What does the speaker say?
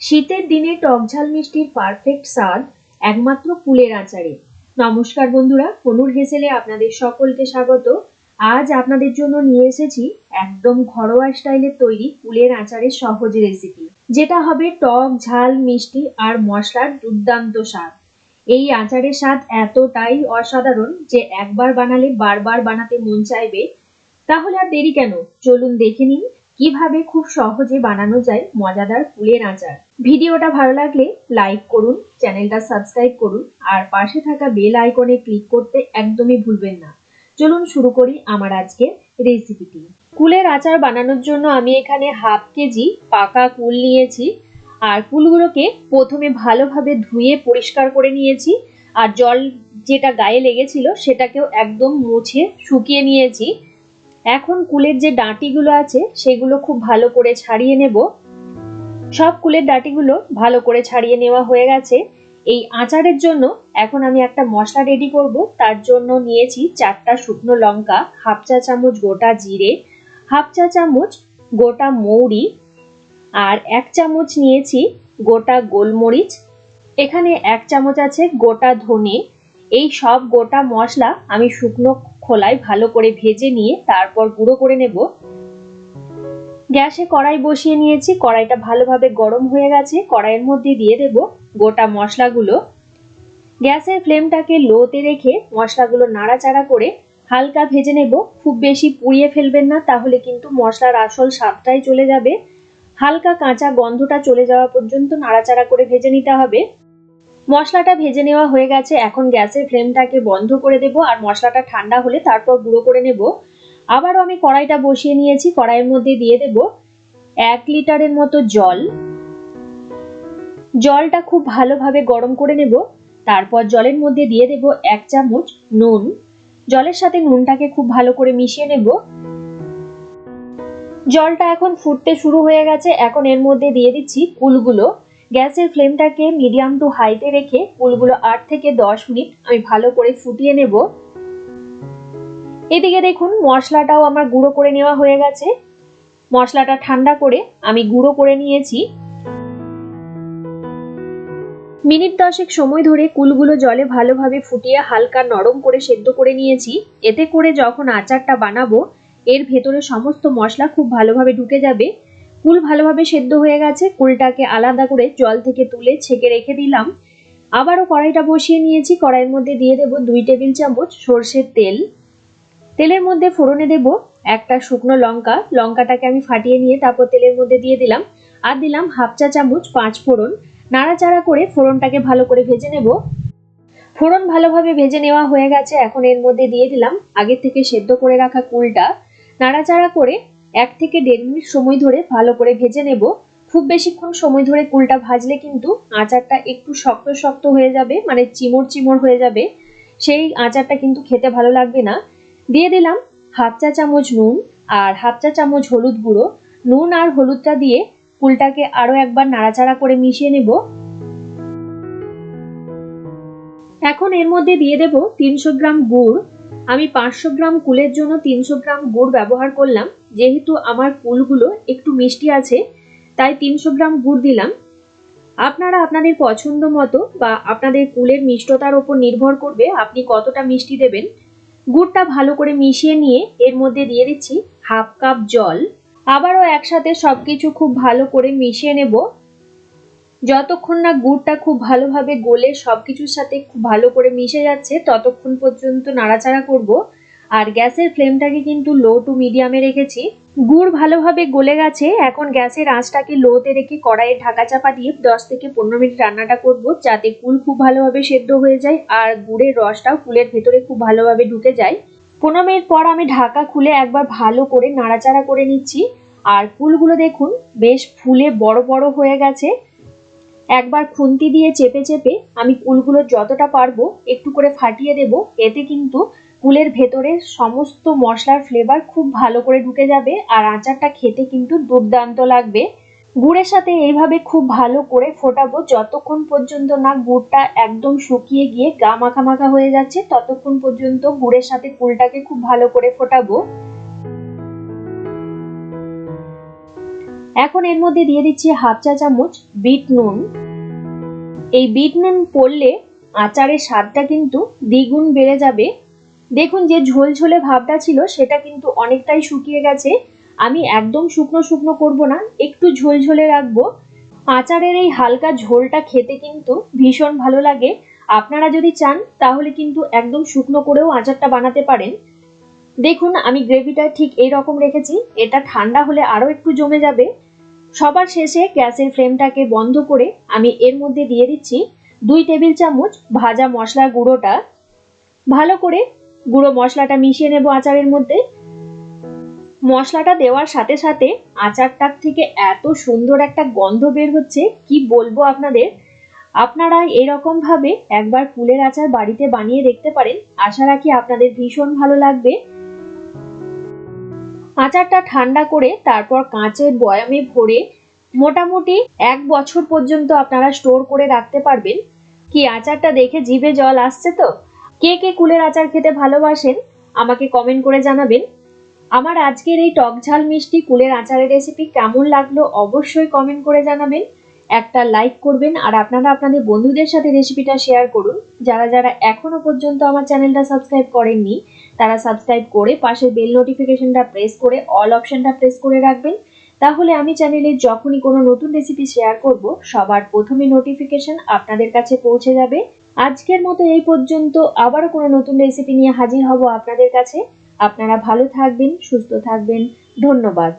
শীতের দিনে টকঝাল মিষ্টির পারফেক্ট স্বাদ একমাত্র কুলের আচারে। নমস্কার বন্ধুরা কনুর হেসেলে আপনাদের সকলকে স্বাগত। আজ আপনাদের জন্য নিয়ে এসেছি একদম ঘরোয়া স্টাইলের তৈরি কুলের আচারের সহজ রেসিপি যেটা হবে টক ঝাল, মিষ্টি আর মশলার দুর্দান্ত স্বাদ। এই আচারের স্বাদ এতটাই অসাধারণ যে একবার বানালে বারবার বানাতে মন চাইবে। তাহলে আর দেরি কেন? চলুন দেখে নিন কীভাবে খুব সহজে বানানো যায় মজাদার ফুলের আচার। ভিডিওটা ভালো লাগলে লাইক করুন, চ্যানেলটা সাবস্ক্রাইব করুন, আর পাশে থাকা বেল আইকনে ক্লিক করতে একদমই ভুলবেন না। চলুন শুরু করি আমার আজকের রেসিপিটি কুলের আচার বানানোর জন্য আমি এখানে হাফ কেজি পাকা কুল নিয়েছি, আর কুলগুলোকে প্রথমে ভালোভাবে ধুয়ে পরিষ্কার করে নিয়েছি, আর জল যেটা গায়ে লেগেছিল সেটাকেও একদম মুছে শুকিয়ে নিয়েছি। এখন কুলের যে ডাঁটিগুলো আছে, সেগুলো খুব ভালো করে ছাড়িয়ে নেব। সব কুলের ডাঁটিগুলো ভালো করে ছাড়িয়ে নেওয়া হয়ে গেছে। এই আচারের জন্য এখন আমি একটা মশলা রেডি করব। তার জন্য নিয়েছি চারটা শুকনো লঙ্কা, হাফ চা চামচ গোটা জিরে, হাফ চা চামচ গোটা মৌরি, আর এক চামচ নিয়েছি গোটা গোলমরিচ। এখানে এক চামচ আছে গোটা ধনে। এই সব গোটা মশলা আমি শুকনো খোলায় ভালো করে ভেজে নিয়ে তারপর গুঁড়ো করে নেব। গ্যাসে কড়াই বসিয়ে নিয়েছি, কড়াইটা ভালোভাবে গরম হয়ে গেছে, কড়াইয়ের মধ্যে দিয়ে দেব গোটা মশলাগুলো। গ্যাসের ফ্লেমটাকে লোতে রেখে মশলাগুলো নাড়াচাড়া করে হালকা ভেজে নেব। খুব বেশি পুড়িয়ে ফেলবেন না, তাহলে কিন্তু মশলার আসল স্বাদটাই চলে যাবে। হালকা কাঁচা গন্ধটা চলে যাওয়া পর্যন্ত নাড়াচাড়া করে ভেজে নিতে হবে। মশলাটা ভেজে নেওয়া হয়ে গেছে। এখন গ্যাসের ফ্লেমটাকে বন্ধ করে দেব আর মশলাটা ঠান্ডা হলে তারপর গুঁড়ো করে নেব। আবারও আমি কড়াইটা বসিয়ে নিয়েছি, কড়াইয়ের মধ্যে দিয়ে দেব এক লিটারের মতো জল। জলটা খুব ভালোভাবে গরম করে নেব। তারপর জলের মধ্যে দিয়ে দেব এক চামচ নুন। জলের সাথে নুনটাকে খুব ভালো করে মিশিয়ে নেব। জলটা এখন ফুটতে শুরু হয়ে গেছে। এখন এর মধ্যে দিয়ে দিচ্ছি কুলগুলো। গ্যাসের ফ্লেমটাকে মিডিয়াম টু হাইতে রেখে কুলগুলো আট থেকে দশ মিনিট আমি ভালো করে ফুটিয়ে নেব। এদিকে দেখুন, মশলাটাও আমার গুঁড়ো করে নেওয়া হয়ে গেছে। মশলাটা ঠান্ডা করে আমি গুঁড়ো করে নিয়েছি। মিনিট দশেক সময় ধরে কুলগুলো জলে ভালোভাবে ফুটিয়ে হালকা নরম করে সেদ্ধ করে নিয়েছি। এতে করে যখন আচারটা বানাবো, এর ভেতরে সমস্ত মশলা খুব ভালোভাবে ঢুকে যাবে। কুল ভালোভাবে সেদ্ধ হয়ে গেছে। কুলটাকে আলাদা করে জল থেকে তুলে ছেঁকে রেখে দিলাম। আবারও কড়াইটা বসিয়ে নিয়েছি। কড়াইয়ের মধ্যে দিয়ে দেব দুই টেবিল চামচ সর্ষের তেল। তেলের মধ্যে ফোড়নে দেব একটা শুকনো লঙ্কা। লঙ্কাটাকে আমি ফাটিয়ে নিয়ে তারপর তেলের মধ্যে দিয়ে দিলাম। আর দিলাম হাফ চা চামচ পাঁচ ফোড়ন। নাড়াচাড়া করে ফোড়নটাকে ভালো করে ভেজে নেব। ফোড়ন ভালোভাবে ভেজে নেওয়া হয়ে গেছে। এখন এর মধ্যে দিয়ে দিলাম আগে থেকে সেদ্ধ করে রাখা কুলটা। নাড়াচাড়া করে এক থেকে দেড় মিনিট সময় ধরে ভালো করে ভেজে নেব। খুব বেশিক্ষণ সময় ধরে কুলটা ভাজলে কিন্তু আচারটা একটু শক্ত শক্ত হয়ে যাবে মানে চিমড় চিমড় হয়ে যাবে। সেই আচারটা কিন্তু খেতে ভালো লাগবে না। দিয়ে দিলাম হাফ চা চামচ নুন আর হাফ চা চামচ হলুদ গুঁড়ো। নুন আর হলুদটা দিয়ে কুলটাকে আরও একবার নাড়াচাড়া করে মিশিয়ে নেব। এখন এর মধ্যে দিয়ে দেব তিনশো গ্রাম গুড় আমি পাঁচশো গ্রাম কুলের জন্য তিনশো গ্রাম গুড় ব্যবহার করলাম। যেহেতু আমার কুলগুলো একটু মিষ্টি আছে, তাই তিনশো গ্রাম গুড় দিলাম। আপনারা আপনাদের পছন্দ মতো বা আপনাদের কুলের মিষ্টতার ওপর নির্ভর করবে আপনি কতটা মিষ্টি দেবেন। গুড়টা ভালো করে মিশিয়ে নিয়ে এর মধ্যে দিয়ে দিচ্ছি হাফ কাপ জল। আবারও একসাথে সব কিছু খুব ভালো করে মিশিয়ে নেব। যতক্ষণ না গুড়টা খুব ভালোভাবে গলে সব কিছুর সাথে খুব ভালো করে মিশে যাচ্ছে, ততক্ষণ পর্যন্ত নাড়াচাড়া করব। আর গ্যাসের ফ্লেমটাকে কিন্তু লো টু মিডিয়ামে রেখেছি। গুড় ভালোভাবে গলে গেছে, এখন গ্যাসের আঁচটাকে লোতে রেখে কড়াইয়ে ঢাকা চাপা দিয়ে দশ থেকে পনেরো মিনিট রান্নাটা করব, যাতে কুল খুব ভালোভাবে সেদ্ধ হয়ে যায় আর গুড়ের রসটাও কুলের ভেতরে খুব ভালোভাবে ঢুকে যায়। পনেরো মিনিট পর আমি ঢাকা খুলে একবার ভালো করে নাড়াচাড়া করে নিচ্ছি। আর কুলগুলো দেখুন, বেশ ফুলে বড় বড় হয়ে গেছে। একবার খুন্তি দিয়ে চেপে চেপে আমি কুলগুলো যতটা পারব একটু করে ফাটিয়ে দেব। এতে কিন্তু কুলের ভেতরে সমস্ত মশলার ফ্লেভার খুব ভালো করে ঢুকে যাবে আর আচারটা খেতে কিন্তু দুর্দান্ত লাগবে। গুড়ের সাথে এইভাবে খুব ভালো করে ফোটাবো যতক্ষণ পর্যন্ত না গুড়টা একদম শুকিয়ে গিয়ে গা মাখা মাখা হয়ে যাচ্ছে, ততক্ষণ পর্যন্ত গুড়ের সাথে কুলটাকে খুব ভালো করে ফোটাবো। এখন এর মধ্যে দিয়ে দিচ্ছি হাফ চা চামচ বিট নুন। এই বিট নুন পড়লে আচারের স্বাদটা কিন্তু দ্বিগুণ বেড়ে যাবে। দেখুন যে ঝোলঝোলে ভাবটা ছিল, সেটা কিন্তু অনেকটাই শুকিয়ে গেছে। আমি একদম শুকনো শুকনো করব না, একটু ঝোলঝোলে রাখব। আচারের এই হালকা ঝোলটা খেতে কিন্তু ভীষণ ভালো লাগে। আপনারা যদি চান, তাহলে কিন্তু একদম শুকনো করেও আচারটা বানাতে পারেন। দেখুন, আমি গ্রেভিটা ঠিক এই রকম রেখেছি, এটা ঠান্ডা হলে আরও একটু জমে যাবে। সবার শেষে গ্যাসের ফ্লেমটাকে বন্ধ করে আমি এর মধ্যে দিয়ে দিচ্ছি দুই টেবিল চামচ ভাজা মশলার গুঁড়োটা। ভালো করে গুঁড়ো মশলাটা মিশিয়ে নেব আচারের মধ্যে। মশলাটা দেওয়ার সাথে সাথে আচারটার থেকে এত সুন্দর একটা গন্ধ বের হচ্ছে, কি বলব আপনাদের? আপনারা এরকম ভাবে একবার ফুলের আচার বাড়িতে বানিয়ে দেখতে পারেন। আশা রাখি আপনাদের ভীষণ ভালো লাগবে। আচারটা ঠান্ডা করে তারপর কাঁচের বয়ামে ভরে মোটামুটি এক বছর পর্যন্ত আপনারা স্টোর করে রাখতে পারবেন। কি আচারটা দেখে জিভে জল আসছে তো? কে কে কুলের আচার খেতে ভালোবাসেন আমাকে কমেন্ট করে জানাবেন। আমার আজকের এই টক ঝাল মিষ্টি কুলের আচারের রেসিপি কেমন লাগল অবশ্যই কমেন্ট করে জানাবেন। একটা লাইক করবেন আর আপনারা আপনাদের বন্ধুদের সাথে রেসিপিটা শেয়ার করুন। যারা যারা এখনও পর্যন্ত আমার চ্যানেলটা সাবস্ক্রাইব করেননি তারা সাবস্ক্রাইব করে পাশের বেল নোটিফিকেশনটা প্রেস করে অল অপশনটা প্রেস করে রাখবেন। তাহলে আমি চ্যানেলে যখনই কোনো নতুন রেসিপি শেয়ার করব, সবার প্রথমে নোটিফিকেশন আপনাদের কাছে পৌঁছে যাবে। আজকের মতো এই পর্যন্ত আবারও কোনো নতুন রেসিপি নিয়ে হাজির হব আপনাদের কাছে। আপনারা ভালো থাকবেন, সুস্থ থাকবেন। ধন্যবাদ।